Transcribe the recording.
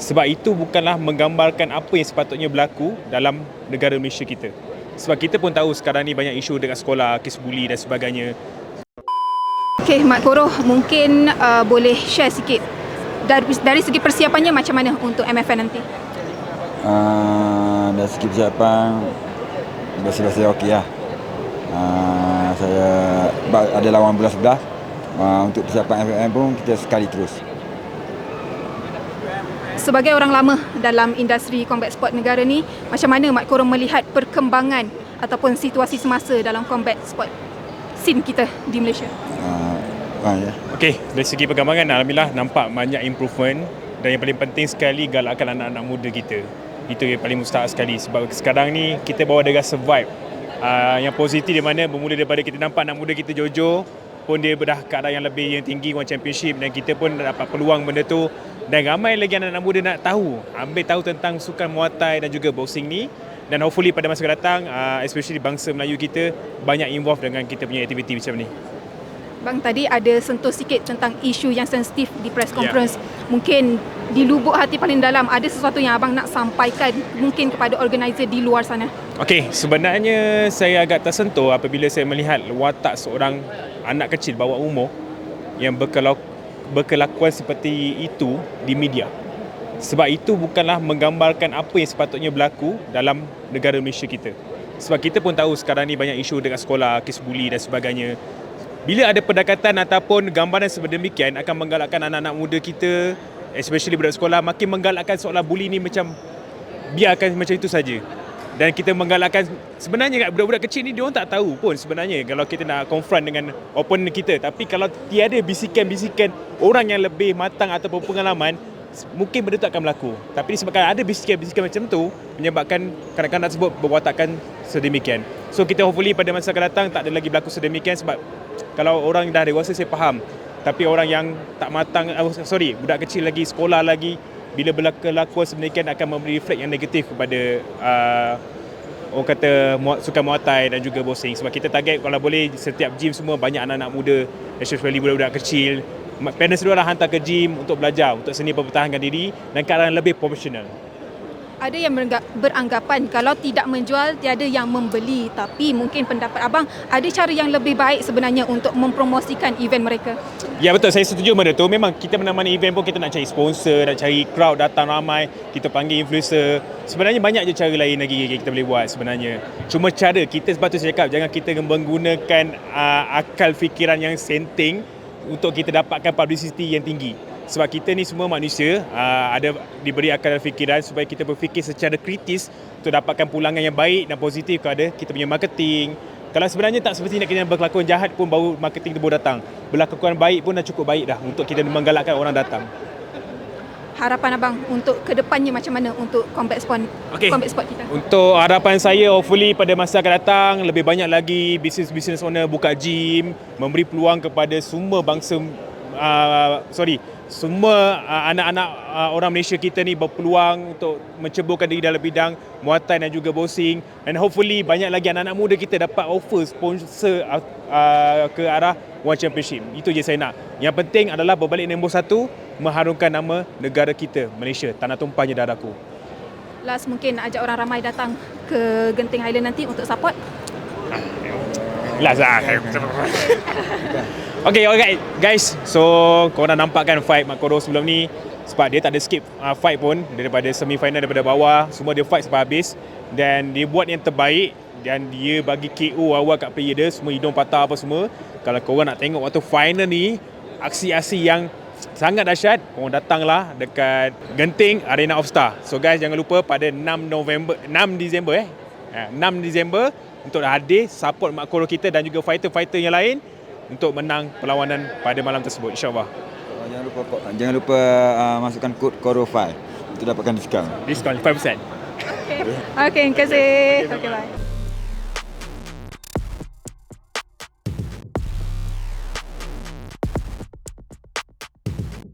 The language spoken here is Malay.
Sebab itu bukanlah menggambarkan apa yang sepatutnya berlaku dalam negara Malaysia kita. Sebab kita pun tahu sekarang ni banyak isu dekat sekolah, kes buli dan sebagainya. Okey, Mak Koroh mungkin uh, boleh share sikit dari, dari segi persiapannya macam mana untuk MFN nanti? Uh, dari segi persiapan Biasa-biasa okey lah uh, Saya Ada lawan bulan 11 uh, Untuk persiapan FFM pun Kita sekali terus Sebagai orang lama dalam industri combat sport negara ni, macam mana Mak Koroh melihat perkembangan ataupun situasi semasa dalam combat sport scene kita di Malaysia? uh, uh, ya. Okey, dari segi perkembangan Alhamdulillah nampak banyak improvement dan yang paling penting sekali galakkan anak-anak muda kita. Itu yang paling mustahak sekali sebab sekarang ni kita bawa negara survive. Uh, yang positif di mana bermula daripada kita nampak anak muda kita Jojo pun dia dah ke arah yang lebih yang tinggi One Championship dan kita pun dapat peluang benda tu dan ramai lagi anak-anak muda nak tahu ambil tahu tentang sukan Muay Thai dan juga boxing ni dan hopefully pada masa datang uh, especially bangsa Melayu kita banyak involve dengan kita punya aktiviti macam ni. Bang tadi ada sentuh sikit tentang isu yang sensitif di press Ya. conference. Mungkin di lubuk hati paling dalam ada sesuatu yang abang nak sampaikan mungkin kepada organizer di luar sana. Okey, sebenarnya saya agak tersentuh apabila saya melihat watak seorang anak kecil bawah umur yang berkelakuan seperti itu di media. Sebab itu bukanlah menggambarkan apa yang sepatutnya berlaku dalam negara Malaysia kita. Sebab kita pun tahu sekarang ni banyak isu dekat sekolah, kes buli dan sebagainya. Bila ada pendekatan ataupun gambaran sedemikian akan menggalakkan anak-anak muda kita, especially budak sekolah, makin menggalakkan seolah buli ni macam biarkan macam itu saja. Dan kita menggalakkan sebenarnya kat budak-budak kecil ni dia orang tak tahu pun sebenarnya kalau kita nak confront dengan opponent kita tapi kalau tiada bisikan-bisikan orang yang lebih matang ataupun pengalaman mungkin benda tu akan berlaku. Tapi disebabkan ada bisikan-bisikan macam tu menyebabkan kanak-kanak tersebut berwatakan sedemikian. So kita hopefully pada masa akan datang tak ada lagi berlaku sedemikian sebab kalau orang dah dewasa saya faham. Tapi orang yang tak matang, oh, sorry, budak kecil lagi, sekolah lagi, bila berlaku sedemikian akan memberi reflect yang negatif kepada uh, orang kata sukan Muay Thai dan juga boxing. Sebab kita target kalau boleh setiap gym semua banyak anak-anak muda especially budak-budak kecil parents dia orang hantar ke gym untuk belajar untuk seni mempertahankan diri dan ke arah yang lebih profesional Ada yang berangga- beranggapan kalau tidak menjual tiada yang membeli tapi mungkin pendapat abang ada cara yang lebih baik sebenarnya untuk mempromosikan event mereka. Ya betul, saya setuju benda tu. Memang kita mana-mana event pun kita nak cari sponsor, nak cari crowd datang ramai, kita panggil influencer. Sebenarnya banyak je cara lain lagi yang kita boleh buat sebenarnya. Cuma cara kita sebab tu saya cakap jangan kita menggunakan uh, akal fikiran yang senting untuk kita dapatkan publicity yang tinggi. Sebab kita ni semua manusia uh, ada diberi akal dan fikiran supaya kita berfikir secara kritis untuk dapatkan pulangan yang baik dan positif kepada kita punya marketing, kalau sebenarnya tak seperti nak kita berkelakuan jahat pun baru marketing tu baru datang. Berkelakuan baik pun dah cukup baik dah untuk kita menggalakkan orang datang. Harapan abang untuk kedepannya macam mana untuk combat sport Okey. combat sport kita. Untuk harapan saya hopefully pada masa akan datang lebih banyak lagi business-business owner buka gym, memberi peluang kepada semua bangsa uh, sorry, semua uh, anak-anak uh, orang Malaysia kita ni berpeluang untuk menceburkan diri dalam bidang Muay Thai dan juga boxing and hopefully banyak lagi anak-anak muda kita dapat offer sponsor uh, uh, ke arah One Championship. Itu je saya nak. Yang penting adalah berbalik nombor satu, mengharumkan nama negara kita, Malaysia, tanah tumpahnya darahku. Last mungkin nak ajak orang ramai datang ke Genting Highland nanti untuk support. Last lah. okay, alright guys. So, korang dah nampak kan fight Mak Koro sebelum ni. Sebab dia tak ada skip uh, fight pun daripada semi-final daripada bawah. Semua dia fight sampai habis. Dan dia buat yang terbaik. Dan dia bagi KO awal kat player dia. Semua hidung patah apa semua. Kalau korang nak tengok waktu final ni, aksi-aksi yang sangat dahsyat, korang datanglah dekat Genting Arena of Star. So guys, jangan lupa pada 6 November, 6 Disember eh. Ha, 6 Disember untuk hadir support Mak Koro kita dan juga fighter-fighter yang lain untuk menang perlawanan pada malam tersebut insyaAllah. Uh, jangan lupa jangan lupa uh, masukkan kod KORO5 untuk dapatkan diskaun. Diskaun 5%. Okay, okay terima kasih. Okay, bye.